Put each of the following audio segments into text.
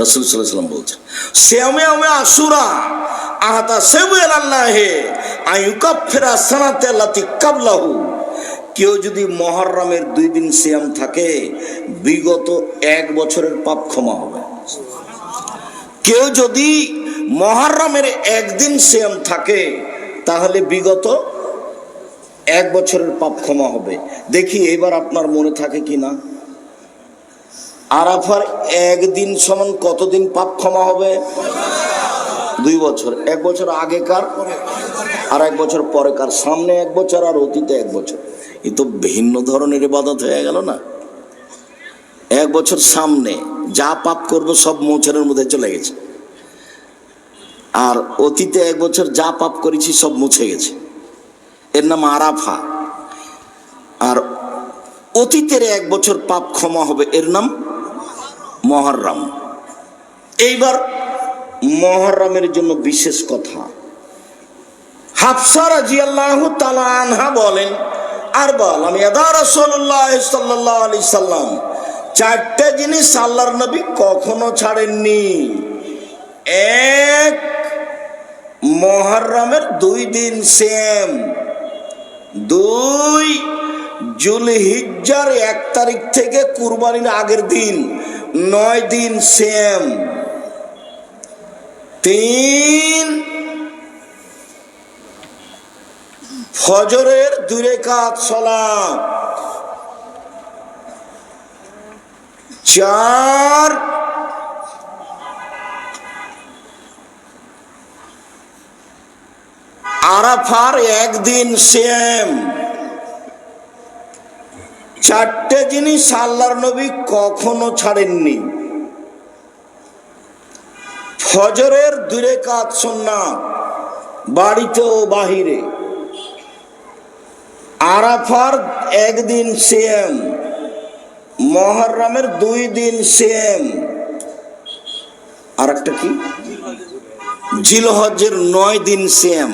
রসুল সাল্লাম বলছেন শ্যামে আমে আসুরা আহাতা সেবু আল্লাহে আয়ুকাফেরা সানাতে লাতি কাবলাহু। কেউ যদি মহরমের দুই দিন শ্যাম থাকে, বিগত এক বছরের পাপ ক্ষমা হবে। কেউ যদি মহরমের একদিন শ্যাম থাকে, তাহলে বিগত এক বছরের পাপ ক্ষমা হবে। দেখি এবার আপনার মনে থাকে কি না আরাফার একদিন সমান কতদিন পাপ ক্ষমা হবে? দুই বছর। এক বছর আগেকার আর এক বছর পরেকার। সামনে এক বছর আর অতীতে এক বছর। এ তো ভিন্ন ধরনের ইবাদত হয়ে গেল না? এক বছর সামনে যা পাপ করব সব মোচনের মধ্যে চলে গেছে। আর অতীতে এক বছর যা পাপ করেছি সব মুছে গেছে। এর নাম আরাফা। আর অতীতের এক বছর পাপ ক্ষমা হবে, এর নাম মহরম। এইবার মহরমের জন্য বিশেষ কথা। হাফসা রাজি আল্লাহ আনহা বলেন, আর বল, আমি সাল্লাম, চারটে জিনিস আল্লাহর নবী কখনো ছাড়েননি। এক, মহরমের দুই দিন সেম দুই, জুলহিজ্জার এক তারিখ থেকে কুরবানির আগের দিন। নয় দিন সেম তিন ফজরের দুরে কাত সলাপ চার আরাফার একদিন সেম চারটে জিনিস আল্লাহর নবী কখনো ছাড়েননি। ফজরের দূরে কাজ সন্না বাড়িতে ও বাহিরে। আরাফার একদিন সেম মহরমের দুই দিন সেম আর একটা কি? জিলহজের নয় দিন সেম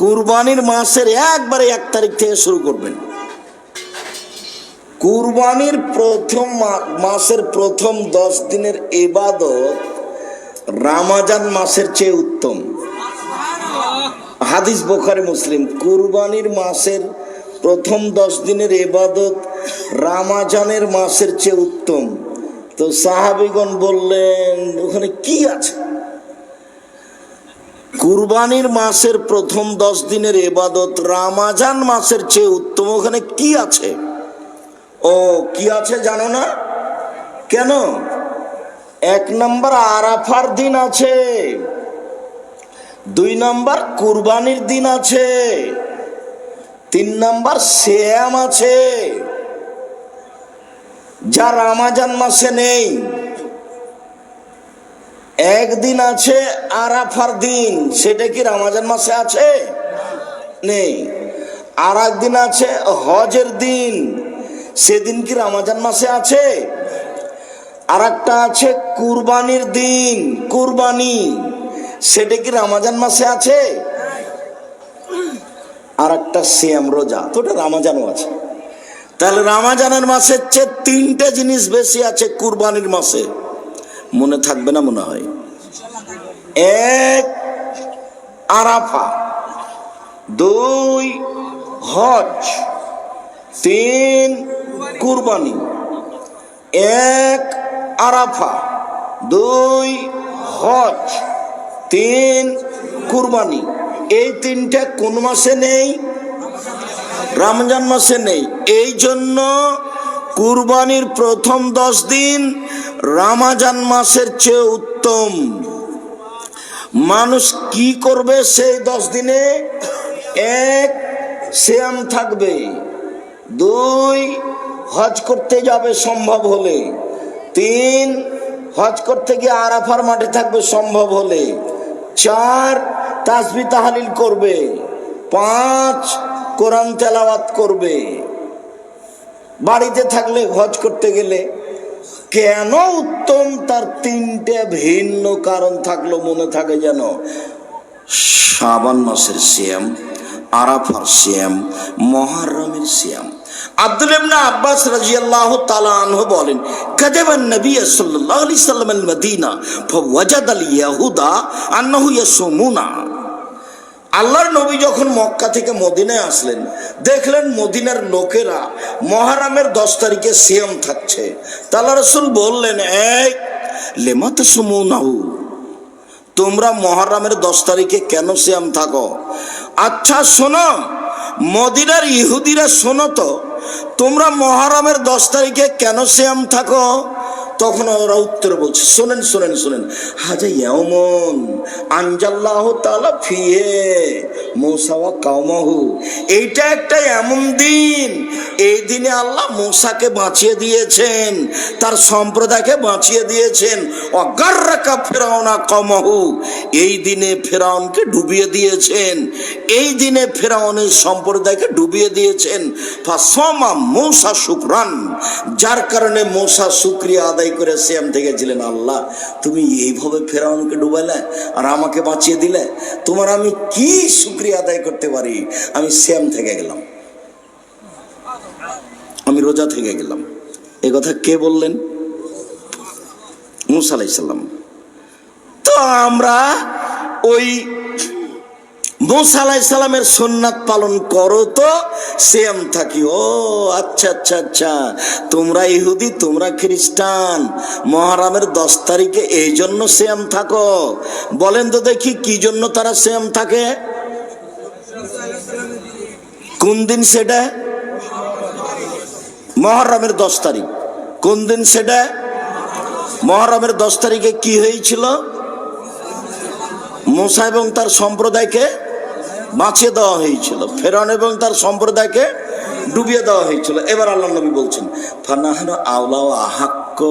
কুরবানির মাসের একবারে এক তারিখ থেকে শুরু করবেন। কুরবানির প্রথম মাসের প্রথম দশ দিনের এবাদত রামাজান মাসের চেয়ে উত্তম। হাদিস বোখারি, মুসলিম। কুরবানির মাসের প্রথম দশ দিনের এবাদত রামাজানের মাসের চেয়ে উত্তম। তো সাহাবিগণ বললেন, ওখানে কি আছে? কুরবানির মাসের প্রথম দশ দিনের এবাদত রামাজান মাসের চেয়ে উত্তম। ওখানে কি আছে? ও, কি আছে জানো না? কেন? এক নম্বর আরাফার দিন আছে। দুই নম্বর কুরবানির দিন আছে। তিন নম্বর শ্যাম আছে। যা রামাজান মাসে নেই। একদিন আছে আরাফার দিন। সেটা কি রামাজান মাসে আছে? নেই। আর একদিন আছে হজের দিন। সেদিন কি রামাজান মাসে আছে? আর একটা আছে কুরবানির দিন, কুরবানি। সেটা কি রামাজান মাসে আছে? আর একটা সিয়াম রোজা তো ওটা রামাজানও আছে। তাহলে রামাজানের মাসের চেয়ে তিনটে জিনিস বেশি আছে কুরবানির মাসে। মনে থাকবে না মনে হয়। এক, আরাফা। দুই, হজ। তিন কুরবানি। এক আরাফা, দুই হজ, তিন কুরবানি। এই তিনটা কোন মাসে নেই? রমজান মাসে নেই। এই জন্য কুরবানির প্রথম দশ দিন রামাজান মাসের চেয়ে উত্তম। মানুষ কি করবে সেই দশ দিনে? এক শ্যাম থাকবে। দুই হজ করতে যাবে সম্ভব হলে। তিন, হজ করতে গিয়ে আরাফার মাঠে থাকবে সম্ভব হলে। চার, তাসবি তাহালিল করবে। পাঁচ, কোরআন তেলাওয়াত করবে। বাড়িতে থাকলে হজ করতে গেলে কেন উত্তম? তার তিনটে ভিন্ন কারণ থাকল, মনে থাকে যেন। শ্রাবণ মাসের শ্যাম আরাফার শ্যাম মহারমের শ্যাম আব্দুল ইবনে আব্বাস রাদিয়াল্লাহু তাআলা আনহু বলেন কাযাবান নবী সাল্লাল্লাহু আলাইহি সাল্লাম আল মদিনা ফাওয়াজাদ আল ইয়াহুদা আন্নাহু ইয়াসুমুনা। আল্লাহর নবী যখন মক্কা থেকে মদিনায় আসলেন, দেখলেন মদিনার লোকেরা মহারামের দশ তারিখে সিয়াম থাকছে। তাল্লা রসুল বললেন, এই লেমাতে সুমুনাহু তোমরা মহারামের দশ তারিখে কেন সিয়াম থাকো? আচ্ছা শোনো, মদিনার ইহুদিরা শোনো তো তোমরা মহারামের দশ তারিখে কেন শ্যাম থাকো? তখন ওরা উত্তর বলছে, শোনেন শোনেন শোনেন। হাজা এমন, আনজাল্লাহ তালা ফিয়ে মৌসাওয়া কাউমাহু এইটা একটা এমন দিন, এই দিনে আল্লাহ মূসাকে বাঁচিয়ে দিয়েছেন, তার সম্প্রদায়কে বাঁচিয়ে দিয়েছেন। অগার্রাকা ফেরাওনা কমহু এই দিনে ফেরাউনকে ডুবিয়ে দিয়েছেন, এই দিনে ফেরাউনের সম্প্রদায়কে ডুবিয়ে দিয়েছেন। ফাসমা মৌসা শুক্রান, যার কারণে মৌসা শুক্রিয়া আদায় করে শ্যাম থেকেছিলেন আল্লাহ, তুমি এইভাবে ফেরাউনকে ডুবাইলে আর আমাকে বাঁচিয়ে দিলে, তোমার আমি কি শুক্রিয়া আদায় করতে পারি? আমি শ্যাম থেকে গেলাম। আমি রোজা থেকে গেলাম। এ কথা কে বললেন? মুসা আলাইসাল্লাম তো আমরা ওই মুসা আলাইসাল্লামের সুন্নাত পালন করো তো সেম থাকি। ও আচ্ছা আচ্ছা আচ্ছা। তোমরা ইহুদি, তোমরা খ্রিস্টান, মহারামের দশ তারিখে এই জন্য সেম থাকো। বলেন তো দেখি, কি জন্য তারা সেম থাকে? কোন দিন সেটা? মহরমের দশ তারিখ। কোন দিন সেটা? মহরমের দশ তারিখে কি হয়েছিল? মোসা এবং তার সম্প্রদায়কে বাঁচিয়ে দেওয়া হয়েছিল। ফেরান এবং তার সম্প্রদায়কে ডুবিয়ে দেওয়া হয়েছিল। এবার আল্লাহ নবী বলছেন, ফানাহান আওলা আহাক্ক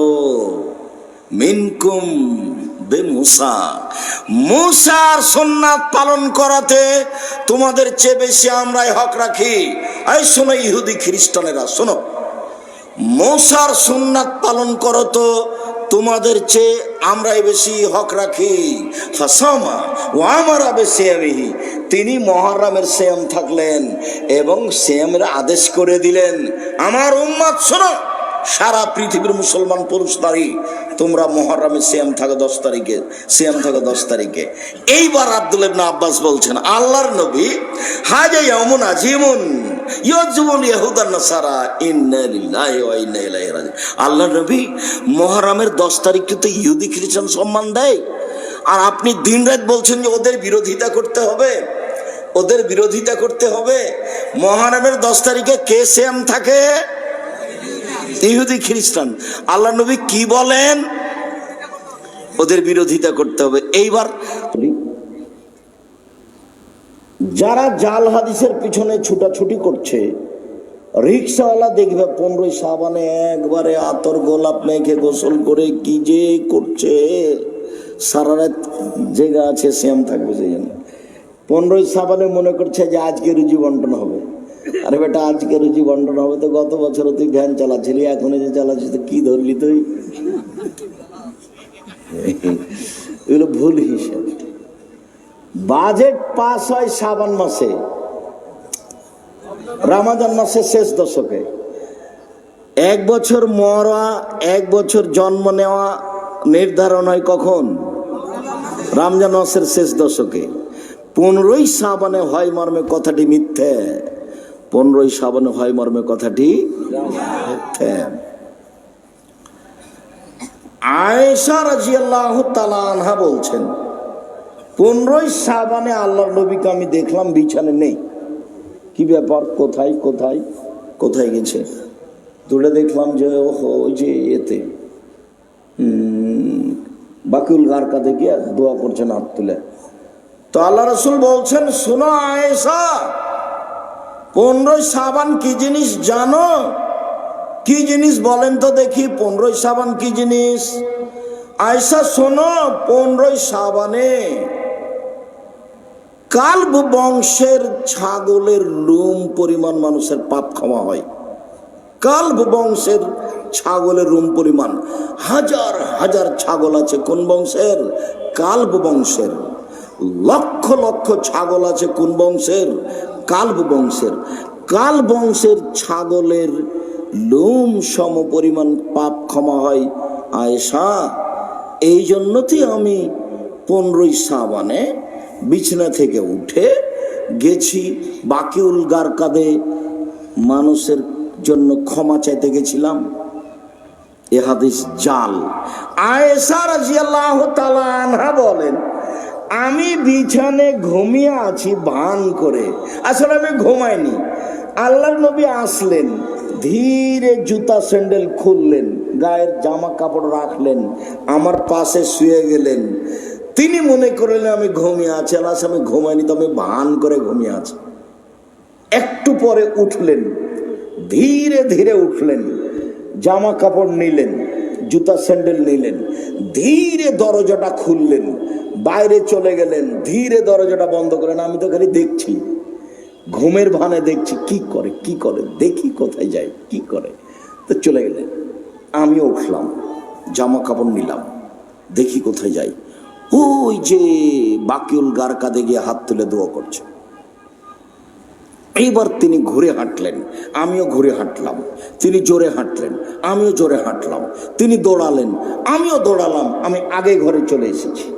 মিনকুম বে মুসা মুসার পালন করাতে তোমাদের চেয়ে বেশি আমরাই হক রাখি। এই শোনো ইহুদি খ্রিস্টানেরা, শোনো। মৌসার সুন্নাত পালন করো তো তোমাদের চেয়ে আমরাই বেশি হক রাখি। ফাসামা ও আমারা বেশি আমিহি তিনি মহারামের শ্যাম থাকলেন এবং শ্যামের আদেশ করে দিলেন, আমার উম্মাদ শোনো, সারা পৃথিবীর মুসলমান পুরুষ নারী, তোমরা মহরমে সিয়াম থাকে দশ তারিখে, সিয়াম থাকে দশ তারিখে। এইবার আব্দুল আব্বাস বলছেন, আল্লাহর নবী হাজা ইয়ামুন আজিমুন। আল্লাহর নবী মহরমের দশ তারিখকে তো ইহুদি খ্রিস্টান সম্মান দেয়। আর আপনি দিনরাত বলছেন যে ওদের বিরোধিতা করতে হবে। ওদের বিরোধিতা করতে হবে। মহারমের দশ তারিখে কে সেম থাকে? ইহুদি খ্রিস্টান। আল্লাহ নবী কি বলেন? ওদের বিরোধিতা করতে হবে। এইবার যারা জাল হাদিসের পিছনে ছুটাছুটি করছে, রিক্সাওয়ালা দেখবে পনেরোই সাবানে একবারে আতর গোলাপ মেঘে গোসল করে কি যে করছে। সারা রাত জেগা আছে, শ্যাম থাকবে সেই জন্য। পনেরোই সাবানে মনে করছে যে আজকে রুজি বন্টন হবে। আরে বেটা আজকে রুজি বন্টন হবে তো গত বছর তুই ভ্যান চালাচ্ছিলি, এখন যে চালাচ্ছিস, তো কি ধরলি তুই? এগুলো ভুল হিসাব। বাজেট পাস হয় শ্রাবণ মাসে। রামাজান মাসের শেষ দশকে। এক বছর মরা, এক বছর জন্ম নেওয়া নির্ধারণ হয় কখন? রামজান মাসের শেষ দশকে। পনেরোই শ্রাবণে হয় মর্মে কথাটি মিথ্যে। পনেরোই শ্রাবণে হয় মর্মে কথাটি মিথ্যে। আয়েশা রাজিয়াল্লাহ তালা আনহা বলছেন পনেরোই সাবানে আল্লাহর নবীকে আমি দেখলাম, বিছানে নেই। কি ব্যাপার? কোথায় কোথায়? কোথায় গেছে? দূরে দেখলাম যে, ওহো, ওই যে এতে বাকিউল গারকা দেখে দোয়া করছেন হাত তুলে। তো আল্লাহ রসুল বলছেন, শোনো আয়েসা পনেরোই সাবান কি জিনিস জানো? কি জিনিস বলেন তো দেখি, পনেরোই সাবান কি জিনিস? আয়সা শোনো, পনেরোই সাবানে কালব বংশের ছাগলের লুম পরিমাণ মানুষের পাপ ক্ষমা হয়। কালব বংশের ছাগলের রুম পরিমাণ। হাজার হাজার ছাগল আছে কোন বংশের? কালব বংশের। লক্ষ লক্ষ ছাগল আছে কোন বংশের? কালব বংশের। কাল বংশের ছাগলের লোম সম পরিমাণ পাপ ক্ষমা হয় আয়েশা। এই জন্যতেই আমি পনেরোই সাবানে বিছানা থেকে উঠে গেছি। বাকিউল গারকাদে মানুষের জন্য ক্ষমা চাইতে গেছিলাম। এ হাদিস জাল। আয়েশা রাজিয়াল্লাহু তাআলা আনহা বলেন, আমি বিছানে ঘুমিয়ে আছি ভান করে। আসলে আমি ঘুমাইনি। আল্লাহর নবী আসলেন, ধীরে জুতা স্যান্ডেল খুললেন, গায়ের জামা কাপড় রাখলেন, আমার পাশে শুয়ে গেলেন। তিনি মনে করলেন, আমি ঘুমিয়ে আছি আল্লাহ আমি ঘুমাইনি তো আমি ভান করে ঘুমিয়ে আছি। একটু পরে উঠলেন, ধীরে ধীরে উঠলেন, জামা কাপড় নিলেন, জুতা স্যান্ডেল নিলেন, ধীরে দরজাটা খুললেন, বাইরে চলে গেলেন, ধীরে দরজাটা বন্ধ করেন আমি তো খালি দেখছি, ঘুমের ভানে দেখছি, কি করে কি করে, দেখি কোথায় যায়, কি করে। তো চলে গেলেন, আমিও উঠলাম, জামা কাপড় নিলাম, দেখি কোথায় যাই। ওই যে বাকিউল গার কাঁধে গিয়ে হাত তুলে দোয়া করছে। এইবার তিনি ঘুরে হাঁটলেন, আমিও ঘুরে হাঁটলাম, তিনি জোরে হাঁটলেন, আমিও জোরে হাঁটলাম, তিনি দৌড়ালেন, আমিও দৌড়ালাম, আমি আগে ঘরে চলে এসেছি।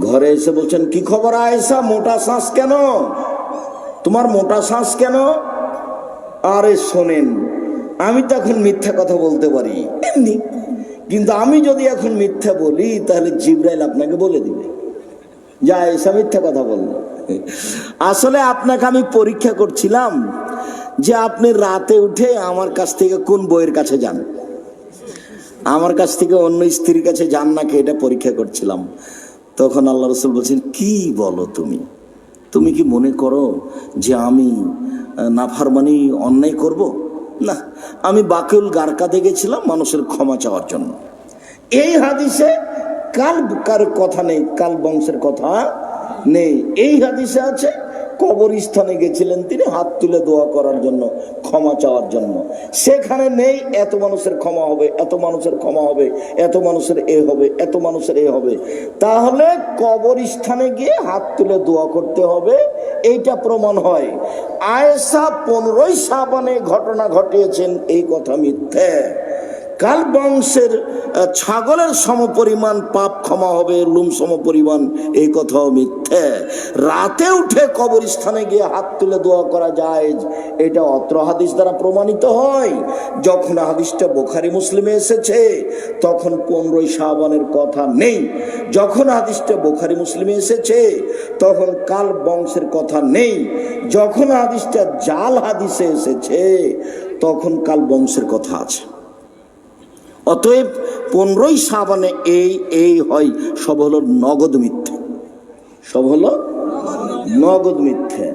ঘরে এসে বলছেন, কি খবর আয়েশা? মোটা শ্বাস কেন? তোমার মোটা শ্বাস কেন? আরে শোনেন, আমি তো এখন মিথ্যা কথা বলতে পারি। এমনি? কিন্তু আমি যদি এখন মিথ্যা বলি, তাহলে জিব্রাইল আপনাকে বলে দিবে। যা এসে মিথ্যা কথা বলল। আসলে আপনাকে আমি পরীক্ষা করছিলাম যে আপনি রাতে উঠে আমার কাছ থেকে কোন বইয়ের কাছে যান। আমার কাছ থেকে অন্য স্ত্রীর কাছে যান নাকি এটা পরীক্ষা করছিলাম। তখন আল্লাহ রসুল বলছেন, কি বলো তুমি? তুমি কি মনে করো যে আমি নাফারমানি অন্যায় করব? না, আমি বাকিউল গারকাতে গেছিলাম মানুষের ক্ষমা চাওয়ার জন্য। এই হাদিসে কাল, কার কথা নেই, কাল বংশের কথা নেই। এই হাদিসে আছে কবরস্থানে গেছিলেন, তিনি হাত তুলে দোয়া করার জন্য, ক্ষমা চাওয়ার জন্য। সেখানে নেই, এত মানুষের ক্ষমা হবে, এত মানুষের ক্ষমা হবে, এত মানুষের এ হবে, এত মানুষের এ হবে। তাহলে কবরস্থানে গিয়ে হাত তুলে দোয়া করতে হবে, এইটা প্রমাণ হয়। আয়েসা পনেরোই সাবানে ঘটনা ঘটিয়েছেন, এই কথা মিথ্যে। কাল বংশের ছাগলের সমপরিমাণ পাপ ক্ষমা হবে, লুম সমপরিমাণ, এই কথাও মিথ্যে। রাতে উঠে কবরস্থানে গিয়ে হাত তুলে দোয়া করা যায় এটা অত্র হাদিস দ্বারা প্রমাণিত হয়। যখন হাদিসটা বোখারি মুসলিমে এসেছে, তখন পনেরোই শাবানের কথা নেই। যখন হাদিসটা বোখারি মুসলিমে এসেছে, তখন কাল বংশের কথা নেই। যখন হাদিসটা জাল হাদিসে এসেছে, তখন কাল বংশের কথা আছে। অতএব পনেরোই সাবানে এই এই হয়, সব হলো নগদ মিথ্যে। সব হলো নগদ মিথ্যে।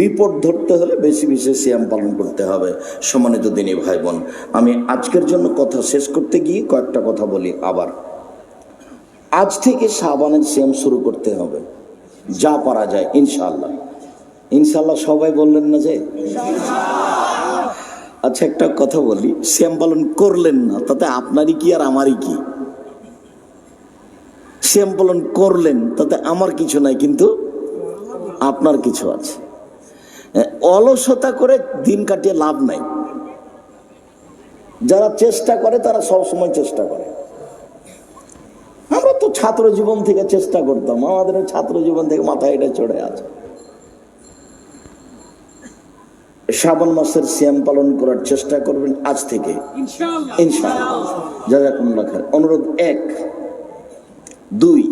রিপোর্ট ধরতে হলে বেশি বেশি সিয়াম পালন করতে হবে, সম্মানিত দিনী ভাই বোন আমি আজকের জন্য কথা শেষ করতে গিয়ে কয়েকটা কথা বলি আবার। আজ থেকে সাবানের সিয়াম শুরু করতে হবে। যা পারা যায় ইনশাল্লাহ ইনশাল্লাহ সবাই বললেন না যে? আচ্ছা একটা কথা বলি। শ্যাম পালন করলেন না, তাতে আপনারই কি আর আমারই কি? শ্যাম পালন করলেন, তাতে আমার কিছু নাই, কিন্তু আপনার কিছু আছে। অলসতা করে দিন কাটিয়ে লাভ নাই। যারা চেষ্টা করে, তারা সব সময় চেষ্টা করে। আমরা তো ছাত্র জীবন থেকে চেষ্টা করতাম, আমাদের ছাত্র জীবন থেকে মাথায় এটা চড়ে আছে। শ্রাবণ মাসের শ্যাম পালন করার চেষ্টা করবেন আজ থেকে। ইনশাআল্লাহ। জাজাকুমুল্লাহ খায়ের অনুরোধ এক। দুই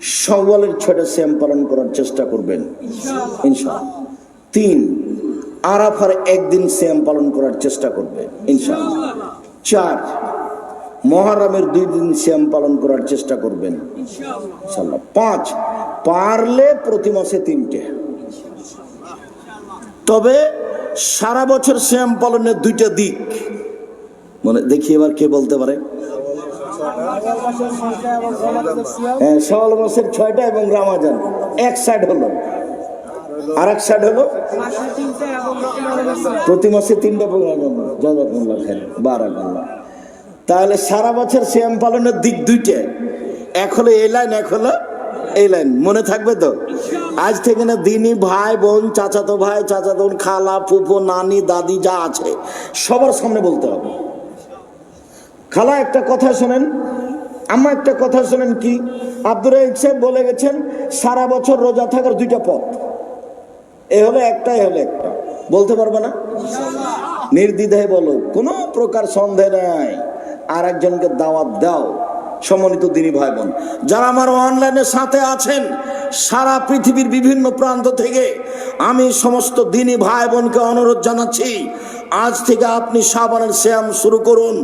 সওয়ালের ছয়টা শ্যাম পালন করার চেষ্টা করবেন। ইনশাআল্লাহ। তিন আরাফার একদিন শ্যাম পালন করার চেষ্টা করবেন। ইনশাআল্লাহ। চার মহারামের দুই দিন শ্যাম পালন করার চেষ্টা করবেন। পাঁচ পারলে প্রতি মাসে তিনটে। তবে সারা বছর শ্যাম পালনের দুইটা দিক। মানে দেখি এবার কে বলতে পারে। হ্যাঁ সওয়াল মাসের ছয়টা এবং রামাজান। এক সাইড হলো। আর এক সাইড হলো? প্রতি মাসে তিনটা জাজাকুল্লাহ খান বারাকাল্লাহ। তাহলে সারা বছর শ্যাম পালনের দিক দুইটা এক হলো এই লাইন, এক হলো এই লাইন। মনে থাকবে তো? আজ থেকে না দিনী ভাই বোন, চাচাতো ভাই চাচাতো খালা, ফুফু, নানি, দাদি, যা আছে, সবার সামনে বলতে হবে। খালা, একটা কথা শোনেন। আম্মা, একটা কথা শোনেন কি? আব্দুর সাহেব বলে গেছেন, সারা বছর রোজা থাকার দুইটা পথ। এ হলে একটা, এ হলে একটা। বলতে পারবে না? নির্দ্বিধায় বলো, কোনো প্রকার সন্দেহ নাই। আর একজনকে দাওয়াত দাও। সম্মানিত দিনী ভাই বোন যারা আমার অনলাইনের সাথে আছেন, সারা পৃথিবীর বিভিন্ন প্রান্ত থেকে, আমি সমস্ত দিনী ভাই বোনকে অনুরোধ জানাচ্ছি, আজ থেকে আপনি সাবানের শ্যাম শুরু করুন